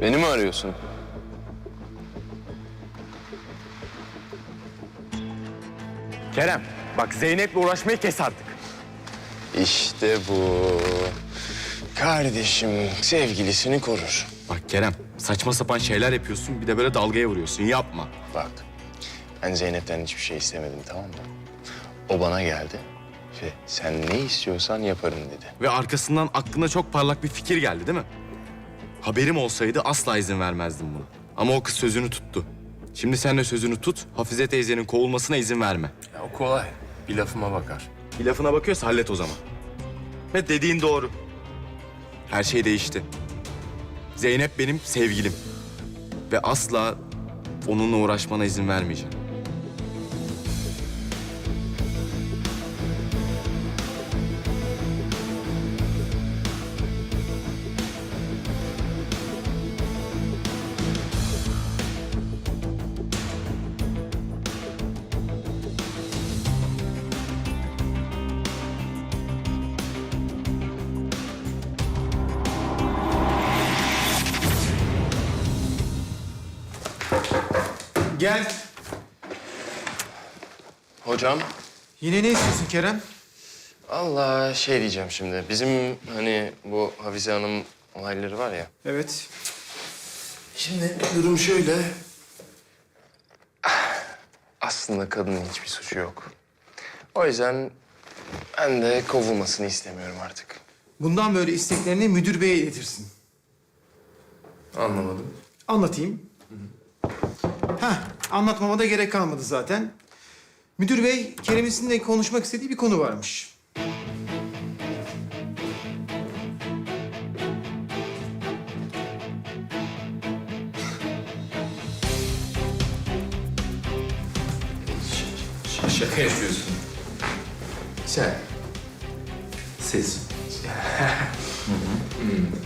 Beni mi arıyorsun? Kerem, bak Zeynep'le uğraşmayı kes artık. İşte bu. Kardeşim sevgilisini korur. Bak Kerem, saçma sapan şeyler yapıyorsun, bir de böyle dalgaya vuruyorsun. Yapma. Bak, ben Zeynep'ten hiçbir şey istemedim tamam mı? O bana geldi ve sen ne istiyorsan yaparım dedi. Ve arkasından aklına çok parlak bir fikir geldi değil mi? Haberim olsaydı asla izin vermezdim buna. Ama o kız sözünü tuttu. Şimdi sen de sözünü tut, Hafize teyzenin kovulmasına izin verme. Ya o kolay. Bir lafıma bakar. Bir lafına bakıyorsa hallet o zaman. Ve dediğin doğru. Her şey değişti. Zeynep benim sevgilim. Ve asla onunla uğraşmana izin vermeyeceğim. Gel. Hocam, Yine ne istiyorsun Kerem? Allah şey diyeceğim şimdi. Bizim hani bu Hafize Hanım olayları var ya. Evet. Şimdi durum şöyle. Aslında kadının hiçbir suçu yok. O yüzden ben de kovulmasını istemiyorum artık. Bundan böyle isteklerini müdür beye iletirsin. Anlamadım. Anlatayım. Heh, anlatmama da gerek kalmadı zaten. Müdür bey, Kerem'in sizinle konuşmak istediği bir konu varmış. Şaka yapıyorsun. Sen. Siz.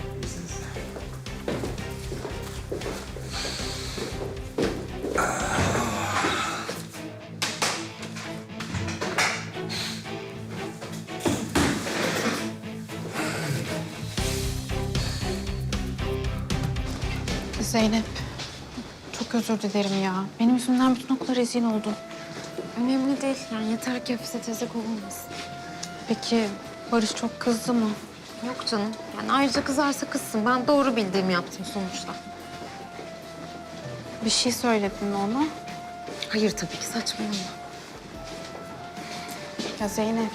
Zeynep, çok özür dilerim ya. Benim yüzümden bütün okula rezil oldum. Önemli değil. Yani yeter ki Hafize teyze kovulmasın. Peki Barış çok kızdı mı? Yok canım. Yani ayrıca kızarsa kızsın. Ben doğru bildiğimi yaptım sonuçta. Bir şey söyledin mi ona? Hayır tabii ki saçmalama. Ya Zeynep,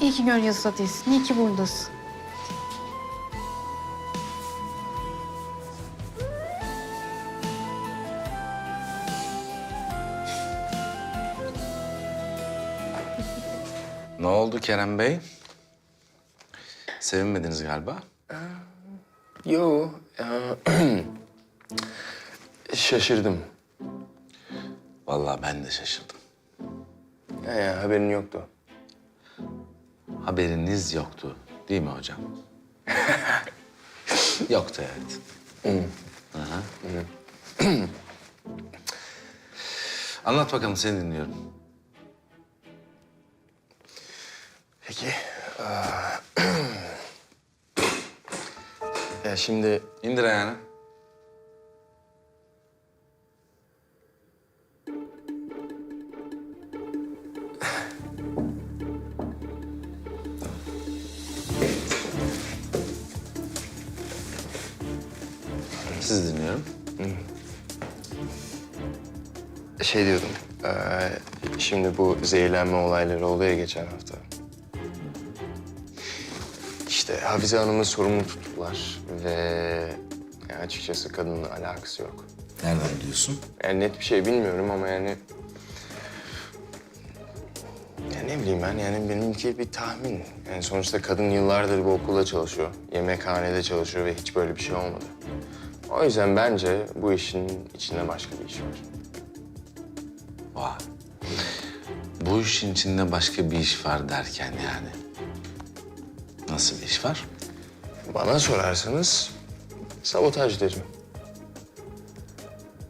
iyi ki Gölyazı'da değilsin, iyi ki buradasın. Ne oldu Kerem Bey? Sevinmediniz galiba. Yo, ya, şaşırdım. Vallahi ben de şaşırdım. Ya, ya, haberin yoktu. Haberiniz yoktu değil mi hocam? yoktu evet. Aha. Anlat bakalım seni dinliyorum. Peki. aa, ya şimdi İndir ayağını. Sizi dinliyorum. şey diyordum. şimdi bu zehirlenme olayları oldu ya geçen hafta. İşte Hafize Hanım'ı sorumlu tuttular ve yani açıkçası kadınla alakası yok. Nereden biliyorsun? Yani net bir şey bilmiyorum ama yani... Ya ne bileyim ben yani benimki bir tahmin. Yani sonuçta kadın yıllardır bu okulda çalışıyor. Yemekhanede çalışıyor ve hiç böyle bir şey olmadı. O yüzden bence bu işin içinde başka bir iş var. Vay. Bu işin içinde başka bir iş var derken yani. Nasıl bir iş var? Bana sorarsanız sabotaj derim.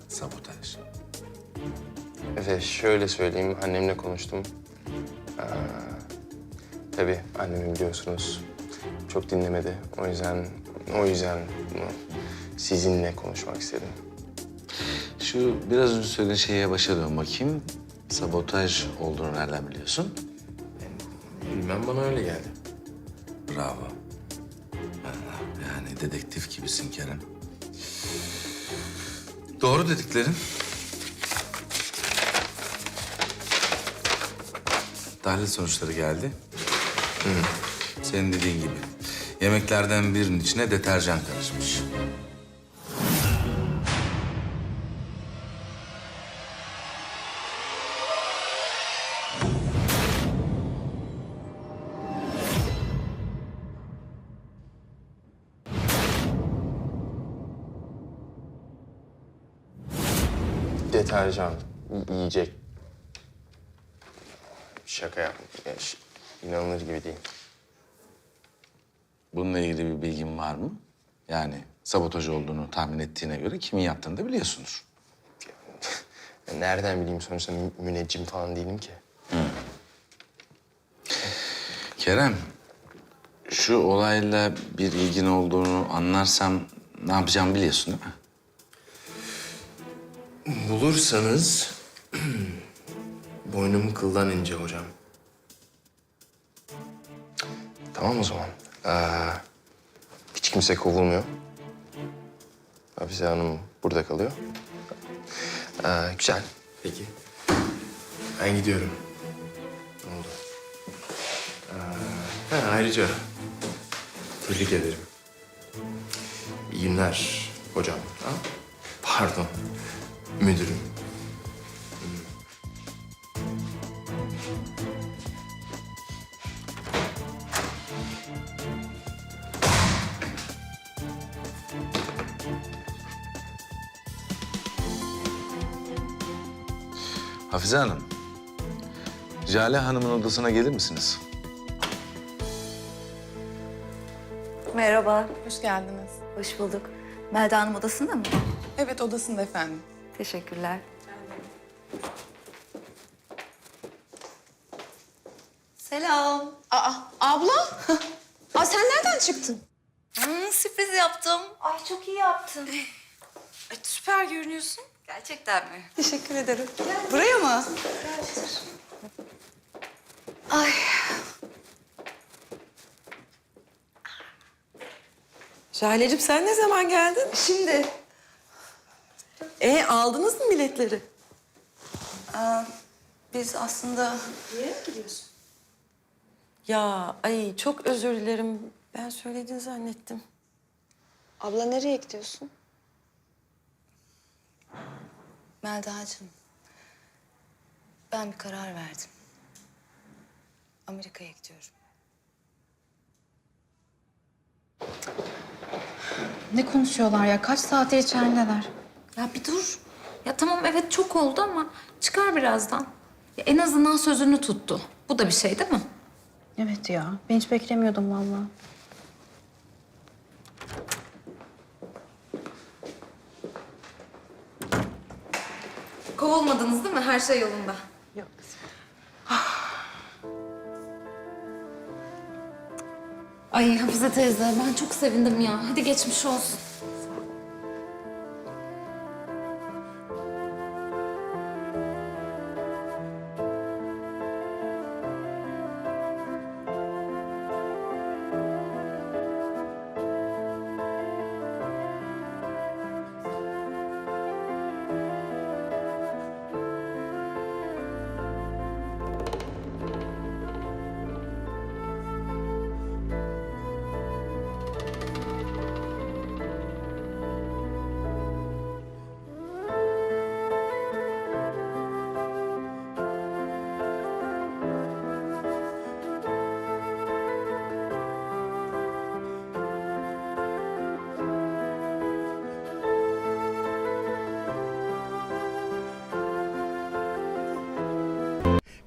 Sabotaj. Ve şöyle söyleyeyim, annemle konuştum. Tabii annemi biliyorsunuz. Çok dinlemedi. O yüzden o yüzden bunu sizinle konuşmak istedim. Şu biraz önce söylediğin şeye başa dön bakayım. Sabotaj olduğunu nereden biliyorsun? Bilmem bana öyle geldi. Bravo. Yani dedektif gibisin Kerem. Doğru dediklerin. Tahlil sonuçları geldi. Senin dediğin gibi. Yemeklerden birinin içine deterjan karışmış. Deterjan, y- yiyecek. Şaka yaptım. Yani ş- inanılır gibi değil. Bununla ilgili bir bilgin var mı? Yani sabotaj olduğunu tahmin ettiğine göre kimin yaptığını da biliyorsundur. Ya Nereden bileyim sonuçta mü- müneccim falan değilim ki. Kerem, şu olayla bir ilgin olduğunu anlarsam ne yapacağımı biliyorsun değil mi? Bulursanız boynum kıldan ince hocam. Tamam o zaman. Ee, hiç kimse kovulmuyor. Hafize Hanım burada kalıyor. Ee, güzel. Peki. Ben gidiyorum. Ne oldu? Ee, ha, ayrıca tebrik ederim. İyi günler hocam. Ha? Pardon. Müdürüm. Hafize Hanım, Jale Hanım'ın odasına gelir misiniz? Merhaba, Hoş geldiniz. hoş bulduk. Melda Hanım odasında mı? Evet odasında efendim. Teşekkürler. Selam. Aa abla. Aa sen nereden çıktın? Hmm, sürpriz yaptım. Ay çok iyi yaptın. Ay, süper görünüyorsun. Gerçekten mi? Teşekkür ederim. Buraya mı? Ay. Şahile'cim sen ne zaman geldin? Şimdi E aldınız mı biletleri? aa, biz aslında Niye gidiyorsun? Ya ay çok özür dilerim. Ben söylediğini zannettim. Abla nereye gidiyorsun? Melda'cığım ben bir karar verdim. Amerika'ya gidiyorum. Ne konuşuyorlar ya? Kaç saattir içerideler? Ya bir dur. Ya tamam evet çok oldu ama çıkar birazdan. Ya en azından sözünü tuttu. Bu da bir şey değil mi? Evet ya. Ben hiç beklemiyordum vallahi. Kovulmadınız değil mi? Her şey yolunda. Yok. Ay Hafize teyze ben çok sevindim ya. Hadi geçmiş olsun.